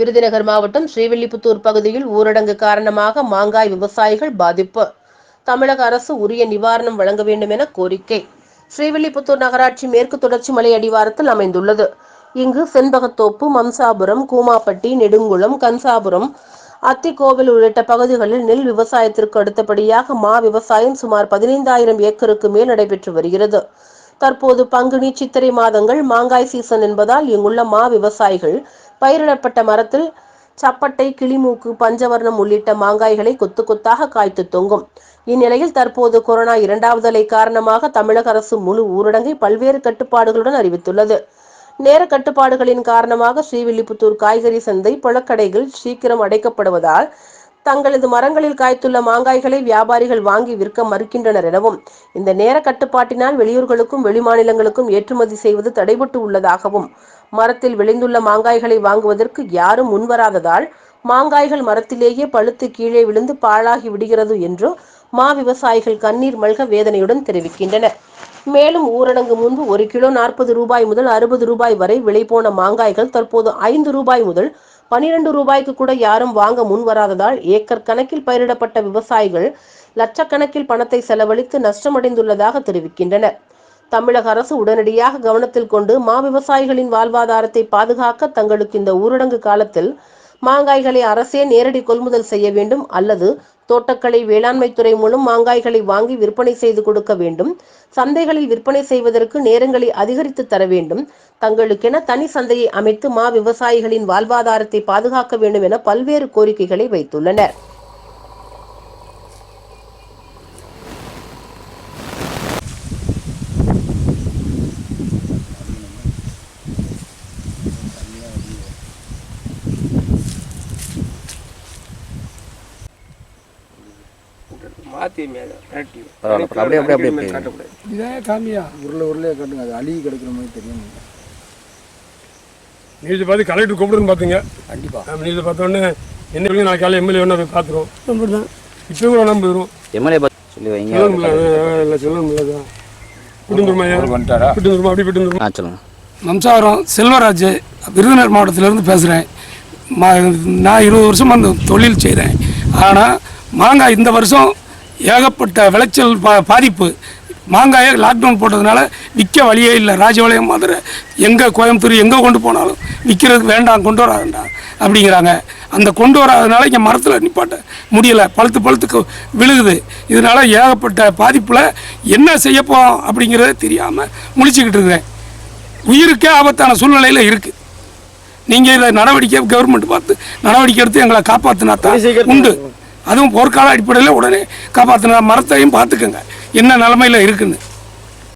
விருதுநகர் மாவட்டம் ஸ்ரீவில்லிபுத்தூர் பகுதியில் ஊரடங்கு காரணமாக மாங்காய் விவசாயிகள் பாதிப்பு. தமிழக அரசு உரிய நிவாரணம் வழங்க வேண்டும் என கோரிக்கை. ஸ்ரீவில்லிபுத்தூர் நகராட்சி மேற்கு தொடர்ச்சி மலை அடிவாரத்தில் அமைந்துள்ளது. இங்கு செண்பகத்தோப்பு மம்சாபுரம் கூமாப்பட்டி நெடுங்குளம் கன்சாபுரம் அத்திக்கோவில் உள்ளிட்ட பகுதிகளில் நெல் விவசாயத்திற்கு அடுத்தபடியாக மா விவசாயம் சுமார் பதினைந்தாயிரம் ஏக்கருக்கு மேல் நடைபெற்று வருகிறது. தற்போது பங்குனி சித்திரை மாதங்கள் மாங்காய் சீசன் என்பதால் இங்குள்ள மா விவசாயிகள் பயிரிடப்பட்ட மரத்தில் சப்பட்டை கிளிமூக்கு பஞ்சவர்ணம் உள்ளிட்ட மாங்காய்களை கொத்து கொத்தாக காய்த்து தொங்கும். இந்நிலையில் தற்போது கொரோனா இரண்டாவது அலை காரணமாக தமிழக அரசு முழு ஊரடங்கை பல்வேறு கட்டுப்பாடுகளுடன் அறிவித்துள்ளது. நேர கட்டுப்பாடுகளின் காரணமாக ஸ்ரீவில்லிபுத்தூர் காய்கறி சந்தை பழக்கடைகள் சீக்கிரம் அடைக்கப்படுவதால் தங்களது மரங்களில் காய்த்துள்ள மாங்காய்களை வியாபாரிகள் வாங்கி விற்க மறுக்கின்றனர் எனவும் இந்த நேர கட்டுப்பாட்டினால் வெளியூர்களுக்கும் வெளிமாநிலங்களுக்கும் ஏற்றுமதி செய்வது தடைபட்டு உள்ளதாகவும் மரத்தில் விளைந்துள்ள மாங்காய்களை வாங்குவதற்கு யாரும் முன்வராததால் மாங்காய்கள் மரத்திலேயே பழுத்து கீழே விழுந்து பாழாகி விடுகிறது என்று மா விவசாயிகள் கண்ணீர் மல்க வேதனையுடன் தெரிவிக்கின்றனர். மேலும் ஊரடங்கு முன்பு ஒரு கிலோ நாற்பது ரூபாய் முதல் அறுபது ரூபாய் வரை விலை போன மாங்காய்கள் தற்போது ஐந்து ரூபாய் முதல் பனிரெண்டு ரூபாய்க்கு கூட யாரும் வாங்க முன்வராததால் ஏக்கர் கணக்கில் பயிரிடப்பட்ட விவசாயிகள் லட்சக்கணக்கில் பணத்தை செலவழித்து நஷ்டமடைந்துள்ளதாக தெரிவிக்கின்றனர். தமிழக அரசு உடனடியாக கவனத்தில் கொண்டு மா விவசாயிகளின் வாழ்வாதாரத்தை பாதுகாக்க தங்களுக்கு இந்த ஊரடங்கு காலத்தில் மாங்காய்களை அரசே நேரடி கொள்முதல் செய்ய வேண்டும் அல்லது தோட்டக்கலை வேளாண்மை துறை மூலம் மாங்காய்களை வாங்கி விற்பனை செய்து கொடுக்க வேண்டும். சந்தைகளில் விற்பனை செய்வதற்கு நேரங்களை அதிகரித்து தர வேண்டும். தங்களுக்கென தனி சந்தையை அமைத்து மா விவசாயிகளின் வாழ்வாதாரத்தை பாதுகாக்க வேண்டும் என பல்வேறு கோரிக்கைகளை வைத்துள்ளனர். மாற்றி மேலே கரெக்டி பரவாயில்ல, பரவாயில்ல. அப்படியே, அப்படியே, அப்படியே. காட்டக்கூடாது. இதான் காமியா? உருளை உருளையாக கட்டுங்க. அது அழுகி கிடக்கிற மாதிரி தெரியும். நியூஸ் பார்த்து கலெக்டர் கூப்பிடுன்னு பார்த்தீங்க. கண்டிப்பாக நம்ம நியூஸ் பார்த்தோன்னே என்ன வரைக்கும் நாளைக்கு காலையில் எம்எல்ஏ வேணா போய் பார்த்துருவோம். அப்படி தான் இப்போ கூட நம்ம போயிடும் எம்எல்ஏ பார்த்து சொல்லி வைங்க. சொல்ல முடியல. இல்லை சொல்ல முடியாதா வந்துட்டாரா? அப்படி சொல்லுங்கள் மம்சாவரம் செல்வராஜ் விருதுநகர் மாவட்டத்திலேருந்து பேசுகிறேன் நான் இருபது வருஷம் அந்த தொழில் செய்கிறேன் ஆனால் மாங்காய் இந்த வருஷம் ஏகப்பட்ட விளைச்சல் பா பாதிப்பு. மாங்காயை லாக்டவுன் போட்டதுனால விற்க வழியே இல்லை. ராஜபாளையம் மதுரை எங்கே கோயம்புத்தூர் எங்கே கொண்டு போனாலும் விற்கிறதுக்கு வேண்டாம் கொண்டு வர வேண்டாம் அப்படிங்கிறாங்க. அந்த கொண்டு வராதனால இங்கே மரத்தில் நிப்பாட்ட முடியலை. பழுத்து பழுத்துக்கு விழுகுது. இதனால் ஏகப்பட்ட பாதிப்பில் என்ன செய்யப்போம் அப்படிங்கிறத தெரியாமல் முழிச்சுக்கிட்டு இருக்கிறேன். உயிருக்கே ஆபத்தான சூழ்நிலையில் இருக்குது நீங்கள் இதை நடவடிக்கை கவர்மெண்ட் பார்த்து நடவடிக்கை எடுத்து எங்களை காப்பாற்றினா தான் உண்டு. அதுவும் போர்க்கால அடிப்படையில் உடனே காப்பாற்றினா மரத்தையும் பார்த்துக்கோங்க. என்ன நிலமையில் இருக்குன்னு.